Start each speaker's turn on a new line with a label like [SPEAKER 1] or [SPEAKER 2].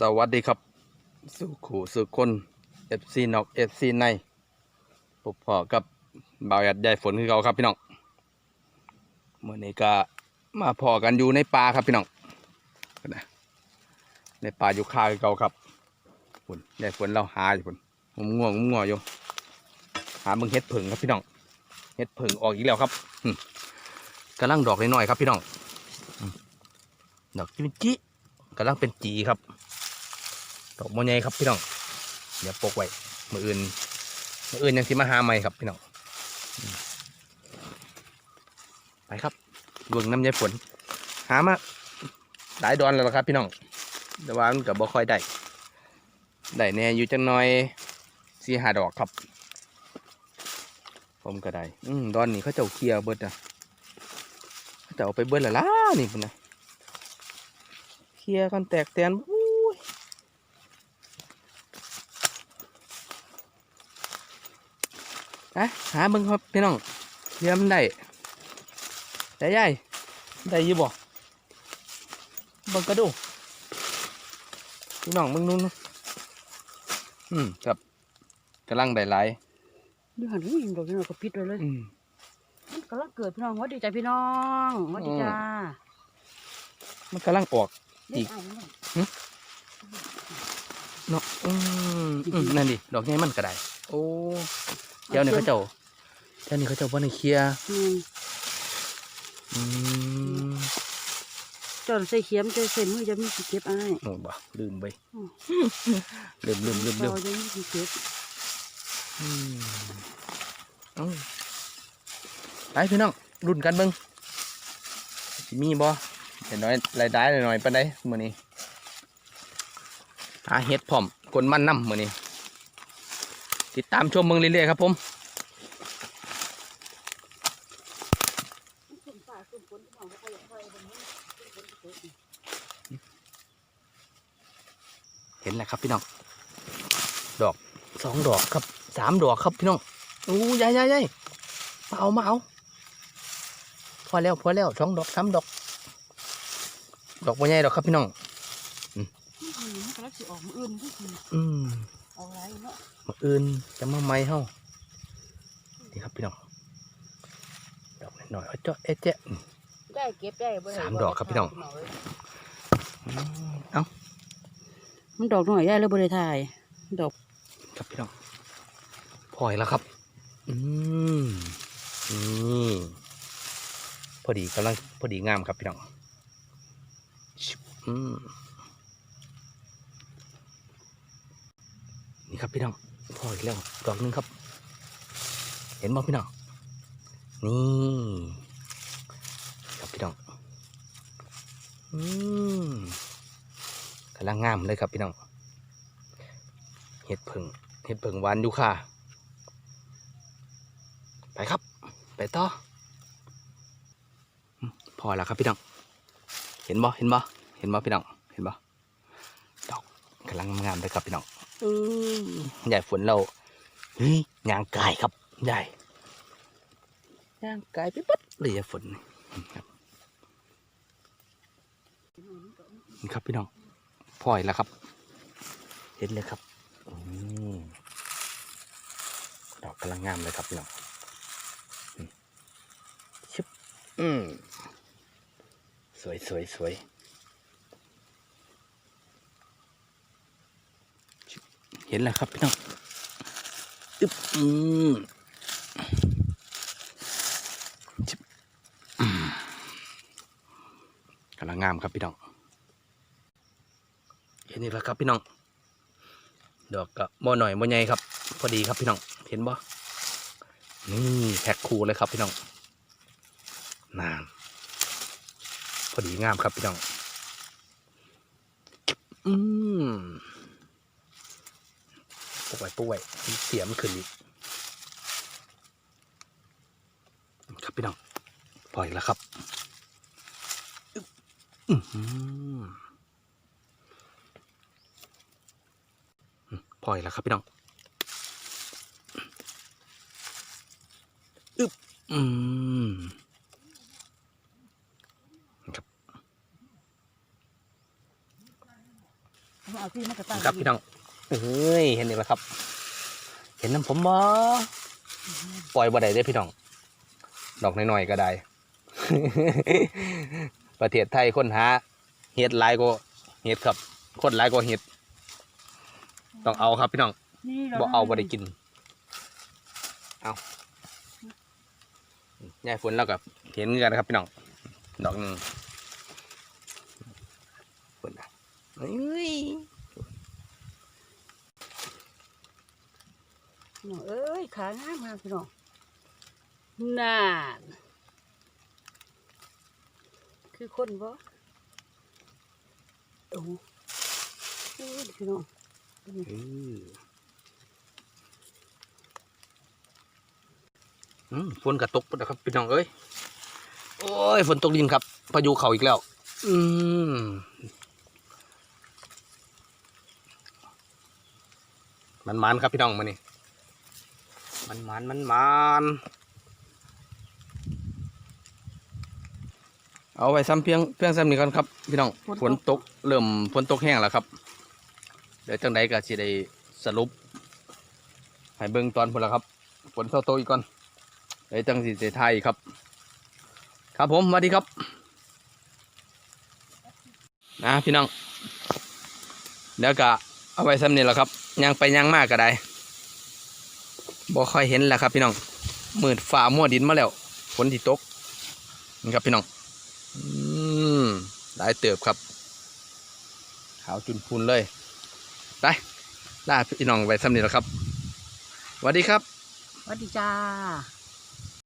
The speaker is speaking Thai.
[SPEAKER 1] สวัสดีครับสุขูสุคนเอฟซีนอกเอฟซีในพบพอกับบ่าวยัดใหญ่ฝนคือเขาครับพี่น้องเมื่อนี้ก็มาพอกันอยู่ในป่าครับพี่น้องนะในป่าอยู่คาคือเขาครับฝนใหญ่ฝนเราหาอยู่ฝนงมง่วงงมง่วงอยู่หาเบิ่งเห็ดผึ่งครับพี่น้องเห็ดผึ่งออกอีกแล้วครับอืมกำลังดอกน้อยๆครับพี่น้องดอกจิ้มจิกำลังเป็นจีครับ ดอกโมใหญ่ครับพี่น้อง เดี๋ยวปกไว้มืออื่นมืออื่นยังสิมาหาใหม่ครับพี่น้อง ไปครับดวงน้ำยายฝน หามาหลายดอนแล้วครับ พี่น้อง แต่ว่ามันกับบ่ค่อยได้ ได้แน่อยู่จังหน่อยสี่หาดอกครับ ผมก็ได้ อืมดอนนี้เขาเจ้าเคลียร์เบิดอะเขาเจ้าไปเบิดละล่ะนี่พุ่นนะเคลียร์กันแตกแตน อู้ยไปหาเบิ่งครับพี่น้องเทียมนได้ได้ยัยได้อยี่บ่เบิ่งกระดูพี่น้องเบิ่งนู่นนะอืมครับกำลังได้หลาย
[SPEAKER 2] ดูหันหูยิงดอกพี่น้องก็พิษเลยเลย
[SPEAKER 1] อืม
[SPEAKER 2] มันกำลังเกิดพี่น้องวัดดีใจพี่น้องวัดดีจ้า
[SPEAKER 1] มันกำลังออกอีก
[SPEAKER 2] เล่นเอาเนาะ
[SPEAKER 1] เนาะอืมอืมนั่นดิดอกนี้มันก็ได้โอ้ เจ้านี่เขาเจ้าเจ้านี่เขาเจ้าบ่ได้เคลียร์
[SPEAKER 2] อืม
[SPEAKER 1] อืม
[SPEAKER 2] จอนใส่เข็มใส่เส้นมือจะมีสิเก็บอ้าย
[SPEAKER 1] โอ้บ่ลืมไป
[SPEAKER 2] อืม
[SPEAKER 1] ลืมลืมลืมลืม
[SPEAKER 2] เราจะมีสิเก็บ
[SPEAKER 1] อืมเอ้าไปพี่น้องรุ่นกันเบิ้งสิมีบ่เห็นน้อยรายได้หน่อยๆปานใดมื้อนี้หาเฮ็ดพร้อมกลมันน้ำมื้อนี้ ติดตามชมเมืองเรื่อยๆครับผมเห็นแล้วครับพี่น้อง ดอกสองดอกครับสามดอกครับพี่น้องโอ้ยายยายยายมาเอามาเอาพอแล้วพอแล้วสองดอกสามดอก ดอกบัวใหญ่ดอกครับพี่น้อง
[SPEAKER 2] อืม มันกำลังสิออกมืออื่นที่สิ
[SPEAKER 1] อืม
[SPEAKER 2] ออกไรเนาะ
[SPEAKER 1] มาอื่นจะมาไม่เฮานี่ครับพี่น้องดอกน้อยๆเอาเจาะเอ๊ะเจ๊ะอืม
[SPEAKER 2] ได้เก็บได้บ่ได้
[SPEAKER 1] สามดอกครับพี่น้องเอ้า
[SPEAKER 2] มันดอกหน่อยได้เลยบ่ได้ถ่ายดอก
[SPEAKER 1] ครับพี่น้องพอยแล้วครับ อืมนี่พอดีกำลังพอดีงามครับพี่น้องชิบอืม ครับพี่น้องพออีกแล้วดอกหนึงครับ เห็นบ่พี่น้องนี่ครับพี่น้องอืมกำลังงามเลยครับพี่น้องเห็ดผึ่งเห็ดผึ่งหวานอยู่ค่ะ ไปครับ ไปต่อพอแล้วครับพี่น้องเห็นบ่เห็นบ่เห็นบ่พี่น้องเห็นบ่ดอกกำลังงามเลยครับพี่น้อง ใหญ่ฝนเราเฮ้ยยางกายครับใหญ่ยางกายไปปั๊ดเลยยายฝนนี่ครับนี่ครับพี่น้องพอยแล้วครับ เห็นเลยครับอดอกกำลังงามเลยครับพี่น้องชิบอืมสวยสวยสวยชิบ เห็นแล้วครับพี่น้องอึ๊บอืมชิบอืมกำลังงามครับพี่น้อง เห็นนี่แล้วครับพี่น้อง ดอกก็บ่หน่อยบ่ใหญ่ครับ พอดีครับพี่น้อง เห็นบ่ นี่แพ็คคูเลยครับพี่น้อง นาน พอดีงามครับพี่น้อง อืม กไว้ปลูกไว้เสียมนขึ้นอีกครับพี่น้องปล่อยแล้วครับอึ๊บอื้อหือพอยแล้วครับพี่น้องอึบอืมครับ
[SPEAKER 2] เอาที่มันกระตั้ง
[SPEAKER 1] ครับพี่น้อง เฮ้ยเห็นนี่ไหมครับ เห็นน้ำผมบ่ปล่อยบ่ได้เด้อพี่น้อง ดอกน้อยๆก็ได้ ประเทศไทยคนหา เห็ดหลายก็เห็ดครับคนหลายก็เห็ด ต้องเอาครับพี่น้อง
[SPEAKER 2] นี่ร
[SPEAKER 1] บ่เอาบ่ได้กิน เอายายฝนแล้วกับเห็นกันนะครับพี่น้อง ดอกหนึ่งฝนนะเฮ้ย
[SPEAKER 2] พี่น้องเอ้ยขางามมากพี่น้องน่าคือคนบ่โอ้โหเอ้ยพี่น้อง
[SPEAKER 1] อืมฝนกระตกนะครับพี่น้องเอ้ยโอ้ยฝนตกดินครับพายุเขาอีกแล้ว อืมมันมันๆครับพี่น้องมานี่ มันมันมันมันเอาไว้ซ้ำเพียงเพียงซ้ำนี้ก่อนครับ พี่น้องฝนตกเริ่มฝนตกแห้งแล้วครับ เดี๋ยวจังใดก็สิได้สรุปให้เบิ่งตอนพุ่นละครับฝนเศร้าโตอีกก่อนเดี๋ยวจังสิได้ทายอีกครับ ครับผมสวัสดีครับ นะพี่น้องเดี๋ยวก็เอาไว้ซ้ำนี่แหละครับยังไปยังมากก็ได้ บ่ค่อยเห็นแหละครับพี่น้องมืดฝ่ามัวดินมาแล้วฝนที่ตกนี่ครับพี่น้องอืมหลายเติบครับ ขาวจุนพูนเลยได้ลาพี่น้องไว้ซ้ำนี่แล้วครับสวัสดีครับ
[SPEAKER 2] สวัสดีจ้า